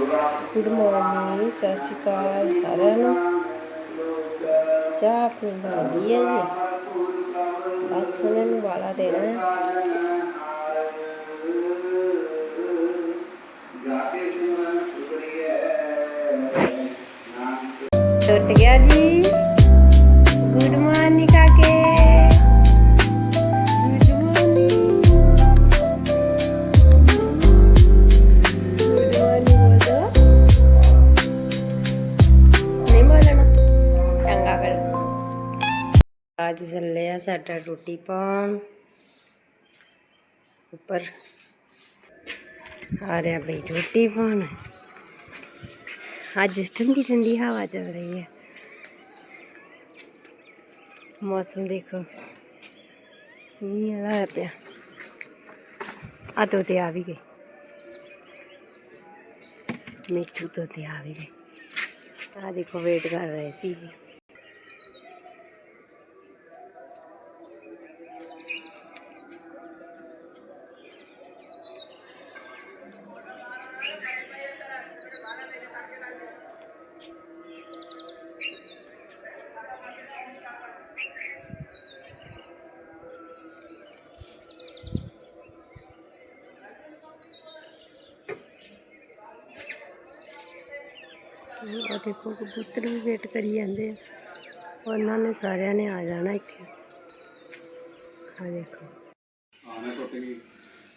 Good morning ਸਤਿ ਸ਼੍ਰੀ ਅਕਾਲ ਸਾਰਿਆਂ ਨੂੰ। ਚਾਹ ਆਪਣੀ ਬਣ ਗਈ ਹੈ ਜੀ। ਬਸ ਹੁਣ ਇਹਨੂੰ ਵਾਲਾ ਦੇਣਾ ਹੈ। ਟੁੱਟ ਗਿਆ ਜੀ। ਅੱਜ ਚੱਲੇ ਆ ਸਾਡਾ ਰੋਟੀ ਪਾਉਣ। ਉੱਪਰ ਆ ਰਿਹਾ ਬਈ ਰੋਟੀ ਪਾਉਣ। ਅੱਜ ਠੰਡੀ ਠੰਡੀ ਹਵਾ ਚੱਲ ਰਹੀ ਹੈ। ਮੌਸਮ ਦੇਖੋ। ਮੀਂਹ ਆਇਆ ਪਿਆ। ਆ ਤੋਤੇ ਆ ਵੀ ਗਏ। ਮਿੱਠੂ ਤੋਤੇ ਆ ਵੀ ਗਏ। ਆ ਦੇਖੋ ਵੇਟ ਕਰ ਰਹੇ ਸੀ। ਉਹ ਦੇਖੋ ਕਬੂਤਰ ਵੀ ਵੇਟ ਕਰੀ ਜਾਂਦੇ ਆ। ਉਹਨਾਂ ਨੇ ਸਾਰਿਆਂ ਨੇ ਆ ਜਾਣਾ ਇੱਥੇ। ਆ ਦੇਖੋ।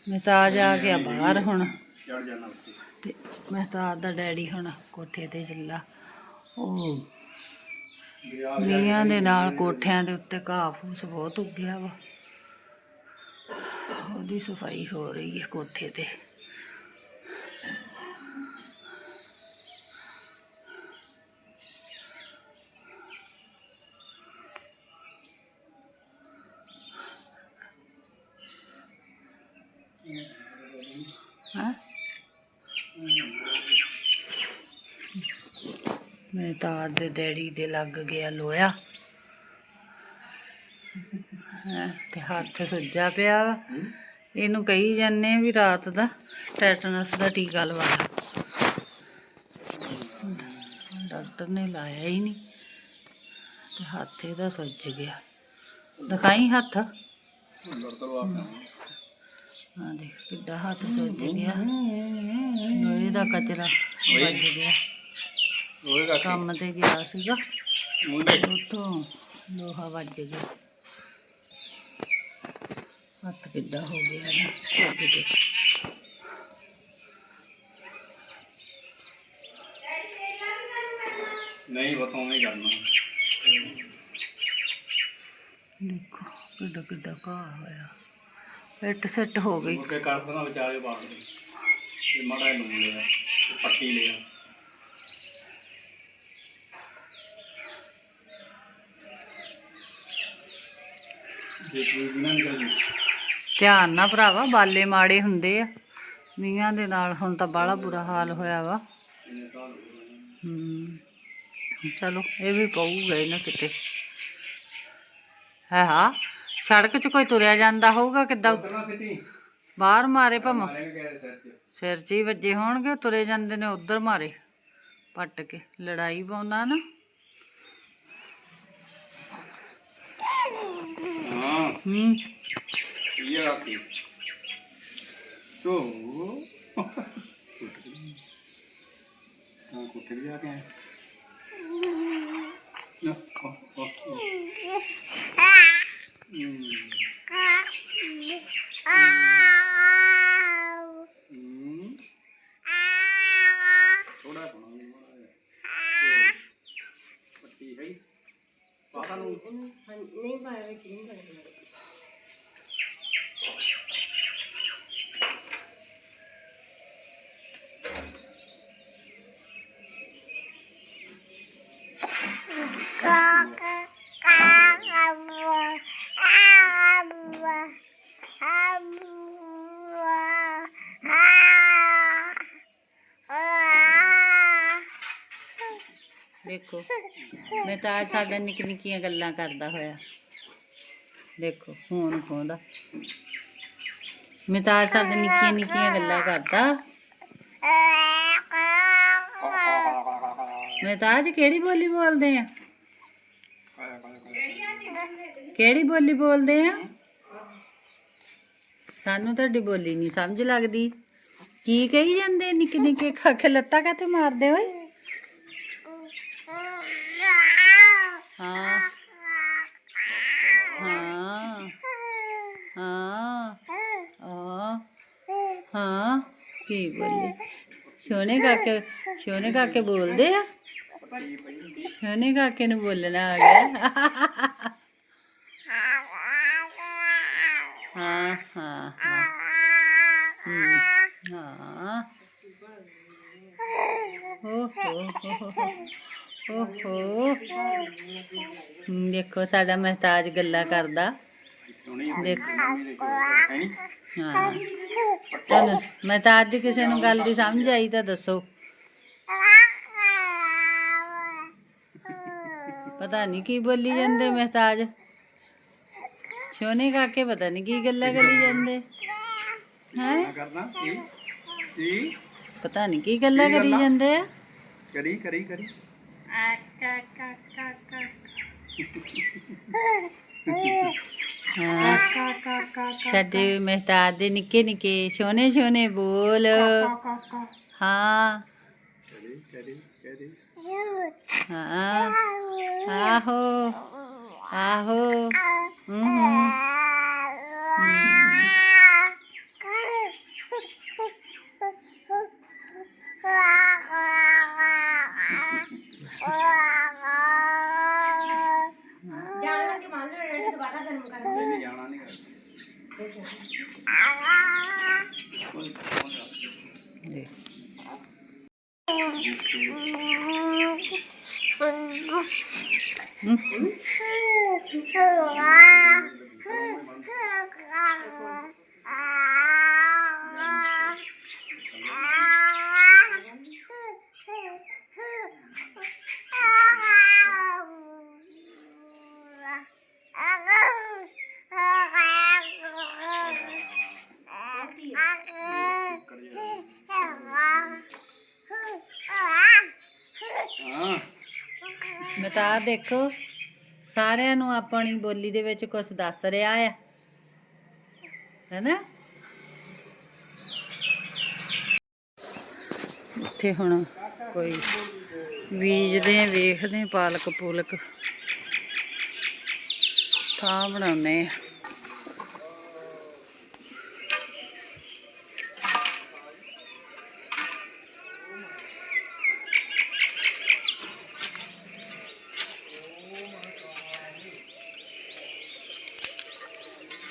ਮਹਿਤਾਜ ਆ ਗਿਆ ਬਾਹਰ ਹੁਣ। ਤੇ ਮਹਿਤਾਜ ਦਾ ਡੈਡੀ ਹੁਣ ਕੋਠੇ ਤੇ ਚੱਲਾ। ਉਹ ਮੀਆਂ ਦੇ ਨਾਲ ਕੋਠਿਆਂ ਦੇ ਉੱਤੇ ਘਾਹ ਫੂਸ ਬਹੁਤ ਉੱਗਿਆ ਵਾ। ਉਹਦੀ ਸਫ਼ਾਈ ਹੋ ਰਹੀ ਹੈ ਕੋਠੇ ਤੇ ਹਾਂ ਮਹਿਤਾਜ ਦੇ ਡੈਡੀ ਦੇ ਲੱਗ ਗਿਆ ਲੋਹਾ ਤੇ ਹੱਥ ਸੁੱਜਾ ਪਿਆ ਵਾ। ਇਹਨੂੰ ਕਹੀ ਜਾਂਦੇ ਵੀ ਰਾਤ ਦਾ ਟੈਟਨਸ ਦਾ ਟੀਕਾ ਲਵਾ ਡਾਕਟਰ ਨੇ ਲਾਇਆ ਹੀ ਨਹੀਂ। ਤੇ ਹੱਥ ਇਹਦਾ ਸੁੱਜ ਗਿਆ। ਦਿਖਾਈ ਹੱਥ? ਆ ਦੇਖ ਕਿੱਡਾ ਹੱਥ ਸੁੱਜ ਗਿਆ। ਲੋਹੇ ਦਾ ਕਚਰਾ ਵੱਜ ਗਿਆ। ਕੰਮ ਤੇ ਗਿਆ ਸੀਗਾ ਉੱਥੋਂ ਲੋਹਾ ਵੱਜ ਗਿਆ ਹੱਥ ਕਿੱਡਾ ਹੋ ਗਿਆ ਨਾ ਸੁੱਜ ਕੇ ਨਹੀਂ ਬਤਾਉਂ ਨਹੀਂ ਕਰਨਾ ਦੇਖੋ ਕਿੱਡਾ ਕਿੱਡਾ ਘਾਹ ਹੋਇਆ ਪਿੱਟ ਸੱਟ ਹੋ ਗਈ ਮੁੜ ਕੇ ਕਰ ਦੇਣਾ ਵਿਚਾਰੇ ਬਾਅਦ ਦੇ ਇਹ ਮਾੜਾ ਜਿਹਾ ਲੂਣ ਲਿਆ ਧਿਆਨ ਨਾ ਭਰਾਵਾ, ਬਾਲੇ ਮਾੜੇ ਹੁੰਦੇ ਆ। ਮੀਆਂ ਦੇ ਨਾਲ ਹੁਣ ਤਾਂ ਬਾਹਲਾ ਬੁਰਾ ਹਾਲ ਹੋਇਆ ਵਾ। ਇਹਨੇ ਹੂੰ, ਚਲੋ, ਇਹ ਵੀ ਪਊਗਾ ਹੀ ਨਾ ਕਿਤੇ। ਹੈ, ਹਾਂ, ਸੜਕ 'ਚ ਕੋਈ ਤੁਰਿਆ ਜਾਂਦਾ ਹੋਊਗਾ ਕਿੱਦਾਂ? ਉੱਥੇ ਬਾਹਰ ਮਾਰੇ ਭਾਵੇਂ। ਸਿਰ 'ਚ ਸਿਰ 'ਚ ਹੀ ਵੱਜੇ ਹੋਣਗੇ ਤੁਰੇ ਜਾਂਦੇ ਨੇ ਉਧਰ ਮਾਰੇ। ਪੱਟ ਕੇ, ਲੜਾਈ ਪਾਉਂਦਾ ਨਾ। ਹਾਂ ਹੂੰ ਇਹ ਰੱਖੀ ਤੋ ਹਾਂ ਦੇਖੋ, ਮੈਂ ਤਾਂ ਅੱਜ ਸਾਡਾ ਨਿੱਕੀ ਨਿੱਕੀਆਂ ਗੱਲਾਂ ਕਰਦਾ ਹੋਇਆ। ਦੇਖੋ ਫੋਨ ਖੋਂਦਾ। ਮੈਂ ਤਾਂ ਅੱਜ ਸਾਡੇ ਨਿੱਕੀਆਂ ਨਿੱਕੀਆਂ ਗੱਲਾਂ ਕਰਦਾ। ਮਹਿਤਾਜ ਕਿਹੜੀ ਬੋਲੀ ਬੋਲਦੇ ਆ? ਕਿਹੜੀ ਬੋਲੀ ਬੋਲਦੇ ਆ? ਸਾਨੂੰ ਤੁਹਾਡੀ ਬੋਲੀ ਨਹੀਂ ਸਮਝ ਲੱਗਦੀ। ਕੀ ਕਹੀ ਜਾਂਦੇ ਨਿੱਕੇ ਨਿੱਕੇ ਖਾ ਕੇ ਲੱਤਾਂ ਕਾਤੇ ਮਾਰਦੇ ਓਏ? ਹਾਂ ਹਾਂ ਹਾਂ ਆ ਹਾਂ ਕੀ ਬੋਲੇ ਸੋਨੇ ਕਾਕੇ ਸੋਨੇ ਕਾਕੇ ਬੋਲਦੇ ਆ ਸੋਨੇ ਕਾਕੇ ਨੂੰ ਬੋਲਣਾ ਆ ਗਿਆ ਹਾਂ ਹਾਂ ਹਾਂ ਹਮ, ਹਾਂ ਹੋ ਹੋ ਹੋ ਹੋ ਦੇਖੋ ਸਾਡਾ ਮਹਿਤਾਜ ਗੱਲਾਂ ਕਰਦਾ। ਦੇਖੋ। ਹਾਂ। ਚਲੋ, ਮਹਿਤਾਜ ਦੀ ਕਿਸੇ ਨੂੰ ਗੱਲ ਦੀ ਸਮਝ ਆਈ ਤਾਂ ਦੱਸੋ। ਪਤਾ ਨਹੀਂ ਕੀ ਬੋਲੀ ਜਾਂਦੇ ਮਹਿਤਾਜ। ਸੋਨੇ ਕਾਕੇ ਪਤਾ ਨਹੀਂ ਕੀ ਗੱਲਾਂ ਕਰੀ ਜਾਂਦੇ। ਹੈ? ਪਤਾ ਨਹੀਂ ਕੀ ਗੱਲਾਂ ਕਰੀ ਜਾਂਦੇ ਆ। ਕਰੀ ਕਰੀ ਕਰੀ। ਹਾਂ ਸਾਡੇ ਮਹਿਤਾਜ ਦੇ ਨਿੱਕੇ ਨਿੱਕੇ ਸੋਨੇ ਸੋਨੇ ਬੋਲ। ਹਾਂ। ਆਹੋ। ਆਹੋ। ਹੂੰ। ਮੈਂ ਦੇਖੋ, ਸਾਰਿਆਂ ਨੂੰ ਆਪਣੀ ਬੋਲੀ ਦੇ ਵਿੱਚ ਕੁਝ ਦੱਸ ਰਿਹਾ ਆ। ਹੈਨਾ? ਇੱਥੇ ਹੁਣ ਕੋਈ ਬੀਜਦੇ, ਵੇਖਦੇ ਪਾਲਕ ਪੂਲਕ ਥਾਂ ਬਣਾਉਨੇ ਆ।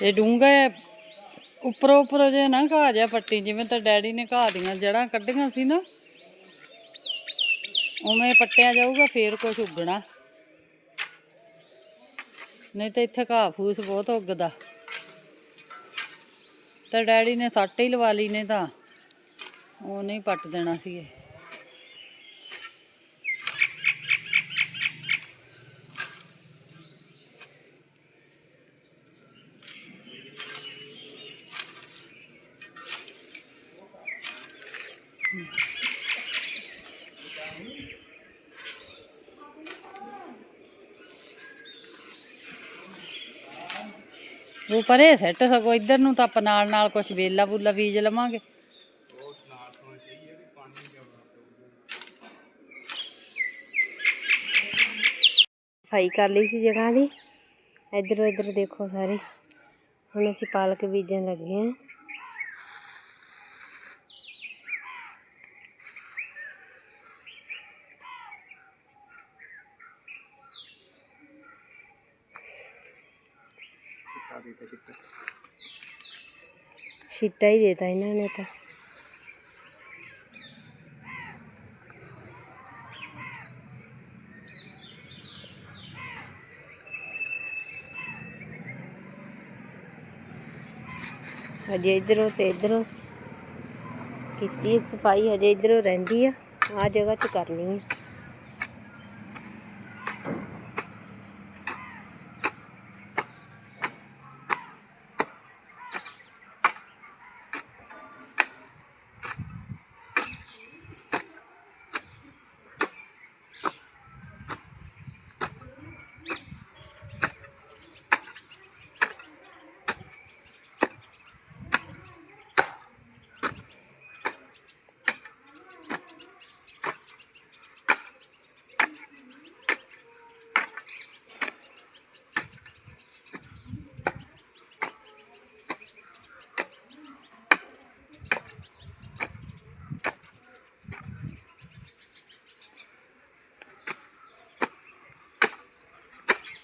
ਇਹ ਡੂੰਗਾ ਉੱਪਰੋਂ ਉੱਪਰੋਂ ਜੇ ਨਾ ਘਾਹ ਜਿਹਾ ਪੱਟੀ, ਜਿਵੇਂ ਤਾਂ ਡੈਡੀ ਨੇ ਘਾਹ ਦੀਆਂ ਜੜਾਂ ਕੱਢੀਆਂ ਸੀ ਨਾ। ਉਵੇਂ ਪੱਟਿਆ ਜਾਊਗਾ, ਫੇਰ ਕੁਝ ਉੱਗਣਾ। ਨਹੀਂ ਤਾਂ ਇੱਥੇ ਘਾਹ ਫੂਸ ਬਹੁਤ ਉੱਗਦਾ। ਤਾਂ ਡੈਡੀ ਨੇ ਸੱਟ ਹੀ ਲਵਾ ਲਈ ਨੇ ਤਾਂ ਉਹ ਨਹੀਂ ਪੱਟ ਦੇਣਾ ਸੀ ਇਹ। ਉਹ ਪਰੇ ਸੈੱਟ ਸਗੋ ਇੱਧਰ ਨੂੰ ਤਾਂ ਆਪਾਂ ਨਾਲ ਨਾਲ ਕੁਝ ਵੇਲਾ ਬੂਲਾ ਬੀਜ ਲਵਾਂਗੇ। ਸਫ਼ਾਈ ਕਰ ਲਈ ਸੀ ਜਗ੍ਹਾ ਦੀ। ਇੱਧਰ ਇੱਧਰ ਦੇਖੋ ਸਾਰੇ। ਹੁਣ ਅਸੀਂ ਪਾਲਕ ਬੀਜਣ ਲੱਗੇ ਹਾਂ ਛਿੱਟਾ ਹੀ ਦੇਤਾ ਇਹਨਾਂ ਨੇ ਤਾਂ। ਹਜੇ ਇਧਰੋਂ ਤੇ ਇਧਰੋਂ ਕੀਤੀ ਸਫ਼ਾਈ, ਹਜੇ ਇਧਰੋਂ ਰਹਿੰਦੀ ਆ ਆ ਜਗ੍ਹਾ 'ਚ ਕਰਨੀ ਆ।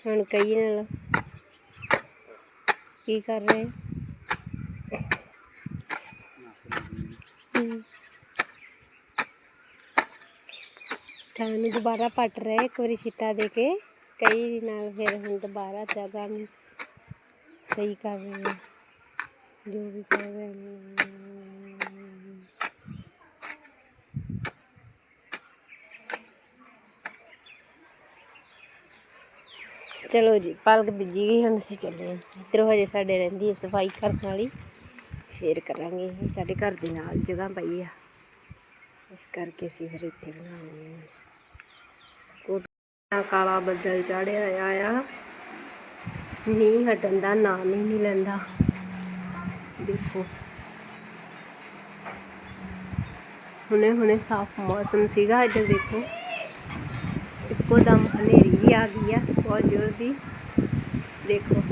ਹੁਣ ਕਹੀ ਨਾਲ। ਕੀ ਕਰ ਰਹੇ? ਹਮ। ਤੁਹਾਨੂੰ ਦੁਬਾਰਾ ਪੱਟ ਰਹੇ, ਇੱਕ ਵਾਰੀ ਛਿੱਟਾ ਦੇ ਕੇ ਕਈ ਨਾਲ, ਫਿਰ ਹੁਣ ਦੁਬਾਰਾ ਜਗ੍ਹਾ ਨੂੰ ਸਹੀ ਕਰ ਰਹੇ ਜੋ ਵੀ ਕਰ ਰਹੇ ਚਲੋ ਜੀ, ਪਾਲਕ ਬੀਜੀ ਗਈ, ਹੁਣ ਅਸੀਂ ਚੱਲੇ ਹਾਂ। ਇੱਧਰੋਂ ਹਜੇ ਸਾਡੇ ਰਹਿੰਦੀ ਹੈ ਸਫ਼ਾਈ ਕਰਨ ਵਾਲੀ। ਫੇਰ ਕਰਾਂਗੇ ਸਾਡੇ ਘਰ ਦੇ ਨਾਲ ਜਗ੍ਹਾ ਪਈ ਆ। ਇਸ ਕਰਕੇ ਅਸੀਂ ਫਿਰ ਇੱਥੇ ਬਣਾਉਣੀ ਹੈ ਕੋਟਾ ਕਾਲਾ ਬੱਦਲ ਚੜਿਆ ਆ। ਮੀਂਹ ਹਟਣ ਦਾ ਨਾਮ ਹੀ ਨਹੀਂ ਲੈਂਦਾ। ਦੇਖੋ। ਹੁਣੇ ਹੁਣੇ ਸਾਫ਼ ਮੌਸਮ ਸੀਗਾ, ਇੱਧਰ ਦੇਖੋ। ਇੱਕੋ ਦਮ ਹਨੇਰੀ ਵੀ ਆ ਗਈ ਆ। ਬਹੁਤ ਜ਼ੋਰ ਦੀ। ਦੇਖੋ।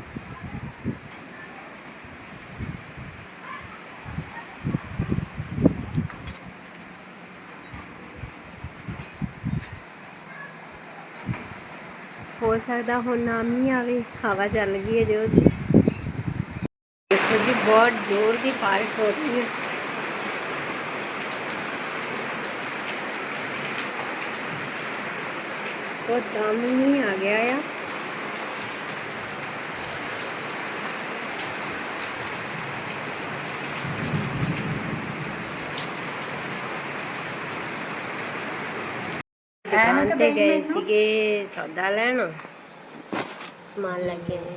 ਹੋ ਸਕਦਾ ਹੁਣ ਨਾ ਮੀਂਹ ਆਵੇ, ਹਵਾ ਚੱਲ ਗਈ ਹੈ ਜ਼ੋਰ ਦੀ। ਦੇਖੋ ਜੀ, ਬਹੁਤ ਜ਼ੋਰ ਦੀ ਬਾਰਿਸ਼ ਹੋ ਰਹੀ ਹੈ। ਉਹ ਦਮ ਨਹੀਂ ਆ ਗਿਆ ਆ ਦੁਕਾਨ ਤੇ ਗਏ ਸੀਗੇ ਸੌਦਾ ਲੈਣ ਸਮਾਨ ਲੈ ਕੇ ਆਏ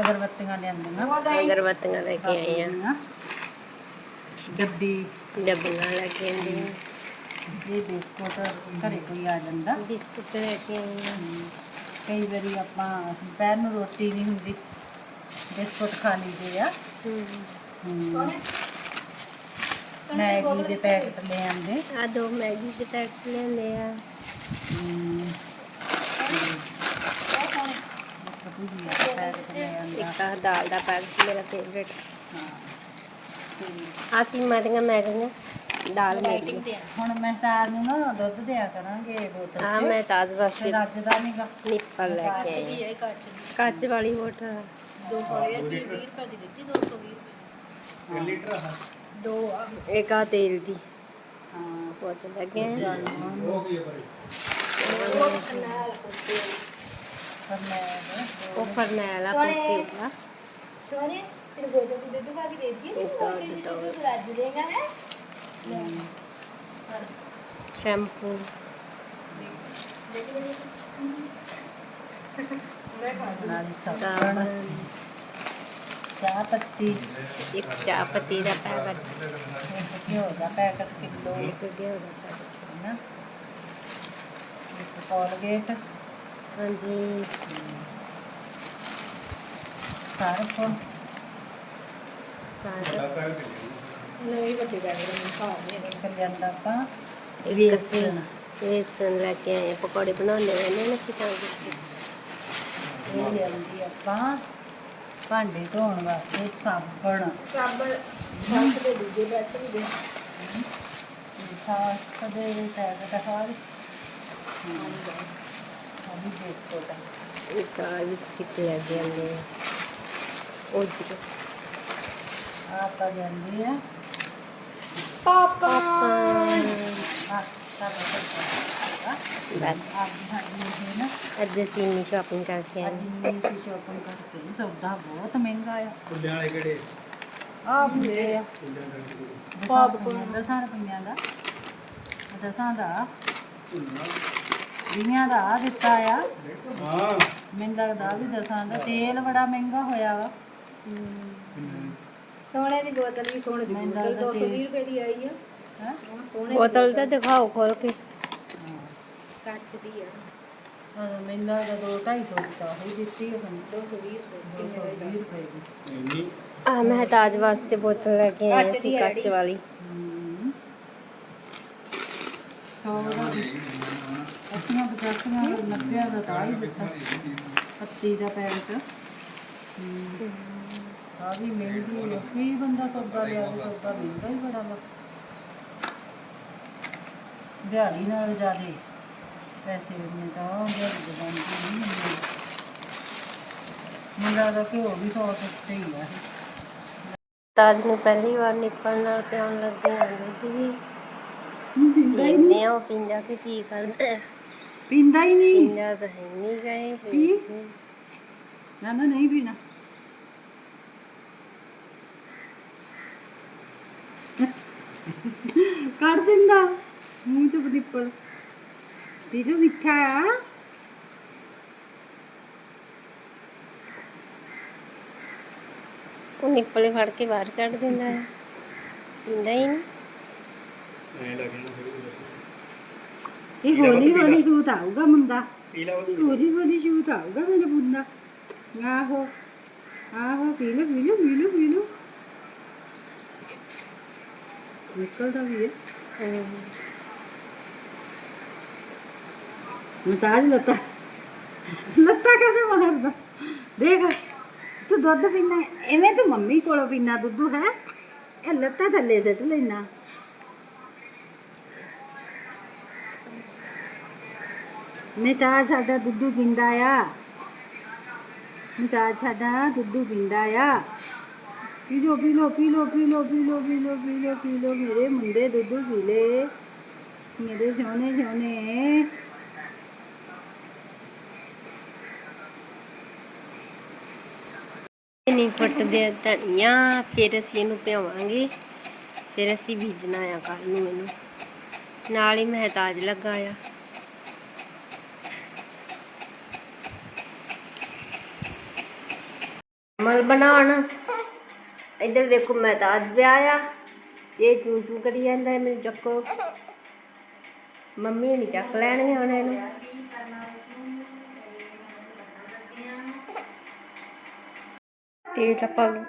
ਅਗਰਬੱਤੀਆਂ ਲਿਆਂਦੀਆਂ ਆ। ਅਗਰਬੱਤੀਆਂ ਲੈ ਕੇ ਆਏ ਆ ਆ ਡੱਬੀ ਡੱਬੀਆਂ ਲੈ ਕੇ ਆਂਦੇ ਆ ਇਹ ਬਿਸਕੁਟ ਘਰੇ ਕੋਈ ਆ ਜਾਂਦਾ। ਬਿਸਕੁਟ ਲੈ ਕੇ ਕਈ ਵਾਰੀ ਆਪਾਂ ਦੁਪਹਿਰ ਨੂੰ ਰੋਟੀ ਨਹੀਂ ਹੁੰਦੀ ਬਿਸਕੁਟ ਖਾ ਲਈਦੇ ਆ। ਹਮ। ਹਮ। ਮੈਗੀ ਦੇ ਪੈਕਟ ਲੈ ਆਂਦੇ ਆ ਦੋ ਮੈਗੀ ਦੇ ਪੈਕਟ ਲੈ ਆਂਦਾ ਇੱਕ ਆ ਦਾਲ ਦਾ ਪੈਕਟ ਮੇਰਾ ਫੇਵਰੇਟ ਹਾਂ ਤੇ ਆ ਸੀਮਾ ਦੀਆਂ ਮੈਗੀਆਂ। ਦਾਲ ਮੈਗੀ ਹੁਣ ਮਹਿਤਾਰ ਨੂੰ ਨਾ ਦੁੱਧ ਦਿਆ ਕਰਾਂਗੇ ਬੋਤਲ ਆ ਚ। ਮੈਂ ਤਾਜ ਤੇ ਵਾਸਤੇ ਰੱਜਦਾ ਨਹੀਂਗਾ ਨਿੱਪਲ ਲੈ ਕੇ ਆਈ। ਆ। ਕੱਚ ਵਾਲੀ ਬੋਤਲ ਇੱਕ ਆ। ਤੇਲ ਦੀ। ਹਾਂ। ਬੋਤਲ ਲੈ ਕੇ ਆਏ ਆ। ਪਰ ਮੈਂ ਉਹ ਫਰਨੈਲ ਆ ਪੋਚੇ ਦਾ ਸ਼ੈਂਪੂ। ਨਾਲ ਸਾਬਣ ਚਾਹ ਪੱਤੀ ਇੱਕ ਚਾਹ ਪੱਤੀ ਦਾ ਪੈਕਟ। ਇੱਕ ਘਿਓ ਦਾ ਪੈਕਟ। ਕਿਲੋ ਇੱਕ ਘਿਓ ਦਾ ਪੈਕਟ ਨਾ ਇੱਕ ਕੋਲਗੇਟ। ਹਾਂਜੀ। ਸਰਫ। ਸਾਰਾ ਇੱਕ ਲਿਆਂਦਾ ਆਪਾਂ ਇੱਕ ਅਸੀਂ ਵੇਸਣ ਲੈ ਕੇ ਆਏ ਆ, ਪਕੌੜੇ ਰਹਿੰਦੇ ਨੇ ਅਸੀਂ ਤਾਂ। ਇਹ ਲਿਆਂਦੀ ਆਪਾਂ ਭਾਂਡੇ ਧੋਣ ਵਾਸਤੇ ਸਾਬਣ। ਸਾਬਣ ਸਾਫ਼ ਦੇ ਦੂਜੇ ਬੈਟਰੀ ਦੇ ਸਾਫ਼ ਦੇ ਪੈਕਟ ਹਾਲ ਹਾਂ ਵੀ ਦੇਖੋ ਤਾਂ। ਇੱਕ ਆ ਬਿਸਕਿਟ ਲੈ ਕੇ ਆਉਂਦੇ ਆ। ਉਧਰ ਆਪਾਂ ਜਾਂਦੀ ਆ ਪਾਪਾ ਬਸ ਸਾਡਾ ਸਭ ਬਸ ਅੱਜ ਅਸੀਂ ਇੰਨੀ ਸ਼ਾਪਿੰਗ ਕਰਕੇ ਅੱਜ ਆਏ ਕਰਕੇ ਸੌਦਾ ਬਹੁਤ ਮਹਿੰਗਾ ਆ। ਵਾਲੇ ਕਿਹੜੇ? ਆ। ਬੁਲੇ ਆ ਪਾਪਕੌਰਨ ਦਸਾਂ ਰੁਪਈਆਂ ਦਾ ਦਸਾਂ ਦਾ। ਵੀਹਾਂ ਦਾ ਆ ਦਿੱਤਾ ਆ। ਹਾਂ। ਮੈਨੂੰ ਲੱਗਦਾ ਵੀ ਦਸਾਂ ਦਾ। ਤੇਲ ਬੜਾ ਮਹਿੰਗਾ ਹੋਇਆ ਵਾ। ਸੋਨੇ ਦੀ ਬੋਤਲ ਵੀ ਸੋਨੇ ਦੀ ਮੈਨੂੰ ਬੋਤਲ ਲੱਗਦਾ 220 ਰੁਪਏ ਦੀ ਆਈ ਆ। ਹੈਂ? ਬੋਤਲ ਤਾਂ ਦਿਖਾਓ ਖੋਲ ਕੇ। ਕੱਚ ਦੀ ਆ ਹਾਂ ਮੈਨੂੰ ਲੱਗਦਾ ਦੋ ਢਾਈ ਸੌ ਦੀ ਤਾਂ ਹੋਈ ਦਿੱਤੀ ਹੈ ਸਾਨੂੰ 220 ਰੁਪਏ 220 ਰੁਪਏ ਦੀ। ਇੰਨੀ? ਆ ਮਹਿਤਾਜ ਵਾਸਤੇ ਬੋਤਲ ਲੈ ਕੇ ਅਸੀਂ ਦੀ ਕੱਚ। ਵਾਲੀ। ਹਮ। ਸੌ ਦਾ ਅੱਸੀਆਂ ਪਚਾਸੀਆਂ ਨੱਬਿਆਂ ਦਾ ਤਾਂ ਹੀ ਦਿੱਤਾ। ਪੱਤੀ ਦਾ ਪੈਕਟ ਆ ਵੀ ਮਹਿੰਗੀ ਹੈ ਕੀ ਬੰਦਾ ਸੌਦਾ ਲਿਆ ਵੀ ਸੌਦਾ ਮਹਿੰਗਾ ਹੀ ਬੜਾ ਵਾ। ਦਿਹਾੜੀ ਨਾਲ ਜ਼ਿਆਦੇ। ਪੈਸੇ ਨੇ ਤਾਂ ਉਹ ਜਿਹੜੀ ਦੁਕਾਨ ਤੇ ਨਹੀਂ ਹੁੰਦੀ ਮੁੰਡਾ ਦਾ ਘਿਓ ਵੀ ਸੌ ਸਸਤੇ ਹੀ ਆ। ਤਾਜ ਨੂੰ ਪਹਿਲੀ ਵਾਰ ਨਿੱਪਲ ਨਾਲ ਪਿਆਉਣ ਲੱਗੇ ਆਂ ਦੁੱਧ ਜੀ ਦੇਖਦੇ ਆ ਉਹ ਪੀਂਦਾ ਕਿ ਕੀ ਕਰਦਾ। ਪੀਂਦਾ ਹੀ ਨਹੀਂ। ਪੀਂਦਾ ਤਾਂ ਹੈ ਨਹੀਂ ਗਏ। ਪੀ? ਨਾ ਨਾ ਨਹੀਂ ਪੀਣਾ। ਕੱਢ ਦਿੰਦਾ। ਮੂੰਹ ਚ ਨਿੱਪਲ। ਮਿੱਠਾ ਆ। ਉਹ ਨਿੱਪਲੇ ਫੜ ਕੇ ਬਾਹਰ ਕੱਢ ਦਿੰਦਾ ਹੈ। ਪੀਂਦਾ ਹੀ ਨਹੀਂ। ਇਹ ਹੌਲੀ ਹੌਲੀ ਸੂਤ ਆਊਗਾ ਮੁੰਡਾ। ਲਾ ਹੌਲੀ ਹੌਲੀ ਸੂਤ ਆਊਗਾ ਮੇਰੇ ਮੁੰਡਾ। ਆਹੋ ਆਹੋ ਪੀ ਲਓ ਪੀ ਲਓ ਪੀ ਲਓ ਨਿਕਲਦਾ ਵੀ ਹੈ। ਮਸਾਜ ਲੱਤਾ। ਲੱਤਾ ਕਦੇ ਮਾਰਦਾ? ਦੇਖ, ਤੂੰ ਦੁੱਧ ਪੀਣਾ ਐਵੇਂ ਤੂੰ ਮੰਮੀ ਕੋਲੋਂ ਪੀਣਾ ਦੁੱਧੂ ਹੈ। ਇਹ ਲੱਤਾ ਥੱਲੇ ਸਿੱਟ ਲੈਣਾ ਮਿਤਾ ਸਾਡਾ ਦੁੱਧੂ ਪੀਂਦਾ ਆ। ਮਿਤਾ ਸਾਡਾ ਦੁੱਧੂ ਪੀਂਦਾ ਆ। ਪੀ ਲੋ ਪੀ ਲੋ ਪੀ ਲੋ ਪੀ ਲੋ ਪੀ ਲੋ ਪੀ ਲੋ ਪੀ ਲੋ ਪੀ ਲੋ ਮੇਰੇ ਮੁੰਡੇ ਦੁੱਧੂ ਪੀ ਲੈ ਮੇਰੇ ਸੋਹਣੇ ਸੋਹਣੇ ਨਹੀਂ ਫੁੱਟਦੇ ਆ ਧਨੀਆ, ਫਿਰ ਅਸੀਂ ਇਹਨੂੰ ਭਿਓਵਾਂਗੇ ਫਿਰ ਅਸੀਂ ਬੀਜਣਾ ਆ ਕੱਲ ਨੂੰ ਇਹਨੂੰ। ਨਾਲ ਹੀ ਮਹਿਤਾਜ ਲੱਗਾ ਆ। ਮਲ ਬਣਾਉਣ। ਇੱਧਰ ਦੇਖੋ ਮਹਿਤਾਜ ਪਿਆ ਆ। ਇਹ ਚੂ ਚੂ ਕਰੀ ਜਾਂਦਾ ਮੈਨੂੰ ਚੱਕੋ। ਮੰਮੀ ਨਹੀਂ ਚੱਕ ਲੈਣਗੇ ਹੁਣ ਇਹਨੂੰ। ਤੇਲ ਆਪਾਂ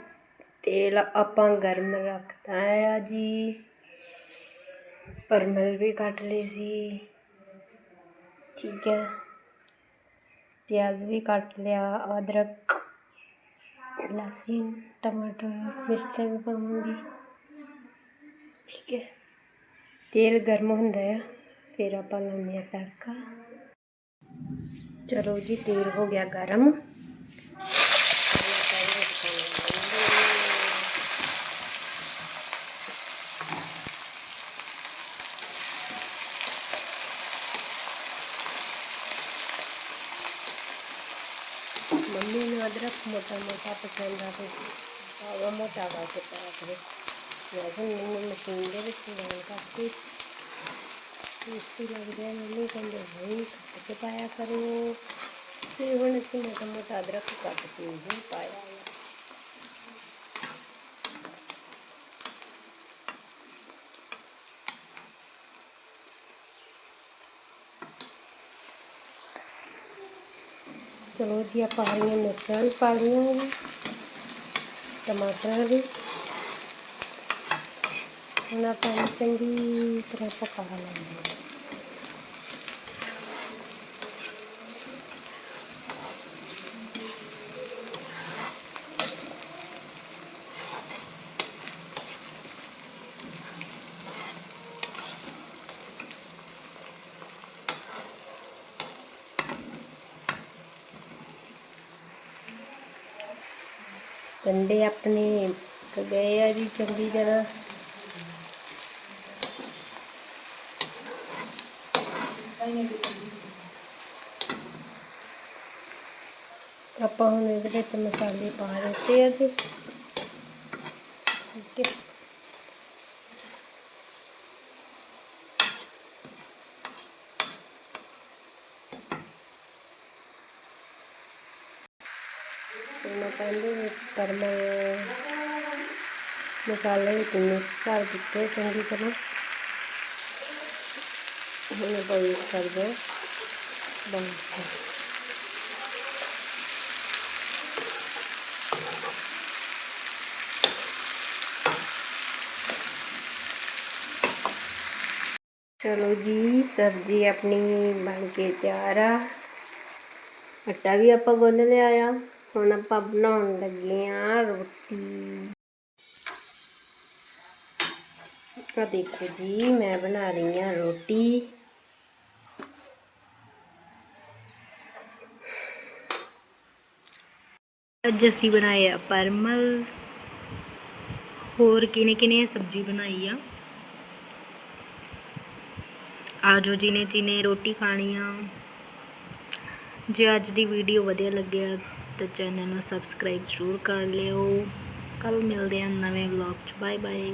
ਤੇਲ ਆਪਾਂ ਗਰਮ ਰੱਖਤਾ ਆ ਜੀ ਪਰਮਲ ਵੀ ਕੱਟ ਲਈ ਸੀ। ਠੀਕ ਹੈ। ਪਿਆਜ਼ ਵੀ ਕੱਟ ਲਿਆ, ਅਦਰਕ, ਲਸਣ, ਟਮਾਟਰ, ਮਿਰਚਾਂ ਵੀ ਪਾਵਾਂਗੀ। ਠੀਕ ਹੈ। ਤੇਲ ਗਰਮ ਹੁੰਦਾ ਆ, ਫਿਰ ਆਪਾਂ ਲਾਉਂਦੇ ਆ ਤੜਕਾ। ਚਲੋ ਜੀ, ਤੇਲ ਹੋ ਗਿਆ ਗਰਮ। મોટા મોટા પસંદ આવે આવા મોટા ભાગે આપણે લસણ લીંબુ મશીન फिलहाल काफ़ी टेस्टी लग रहा है मम्मी कहते भाई कट के पाया करो फिर हम इसमें मोटा मोटा अदरक काट के पाया terus dia paling menekan paling kemarin kenapa ini tinggi kenapa lagi ਕੰਡੇ ਆਪਣੇ ਗਏ ਆ ਜੀ ਚੰਗੀ ਤਰ੍ਹਾਂ। ਆਪਾਂ ਹੁਣ ਇਹਦੇ ਵਿੱਚ ਮਸਾਲੇ ਪਾ ਦਿੱਤੇ ਆ ਜੀ। मसाला पाएँगे पर मैं मसाले को मिक्स कर देते चंगी तरह हमें बॉइल कर दो चलो जी, सब्ज़ी अपनी बन के तैयार आटा भी आप गुन लिया आया। ਹੁਣ ਆਪਾਂ ਬਣਾਉਣ ਲੱਗੇ ਆ ਰੋਟੀ। ਆ ਦੇਖੋ ਜੀ, ਮੈਂ ਬਣਾ ਰਹੀ ਆ ਰੋਟੀ। ਅੱਜ ਅਸੀਂ ਬਣਾਏ ਆ ਪਰਮਲ। ਹੋਰ ਕਿਨੇ ਕਿਨੇ ਸਬਜ਼ੀ ਬਣਾਈ ਆ? ਆਜੋ ਜਿਨੇ ਜਿਨੇ ਰੋਟੀ ਖਾਣੀ ਆ। ਜੇ ਅੱਜ ਦੀ ਵੀਡੀਓ ਵਧੀਆ ਲੱਗਿਆ ਤਾਂ ਚੈਨਲ ਨੂੰ ਸਬਸਕ੍ਰਾਈਬ ਜ਼ਰੂਰ ਕਰ ਲਿਓ। ਕੱਲ ਮਿਲਦੇ ਹਾਂ ਨਵੇਂ ਵਲੌਗ 'ਚ। Bye bye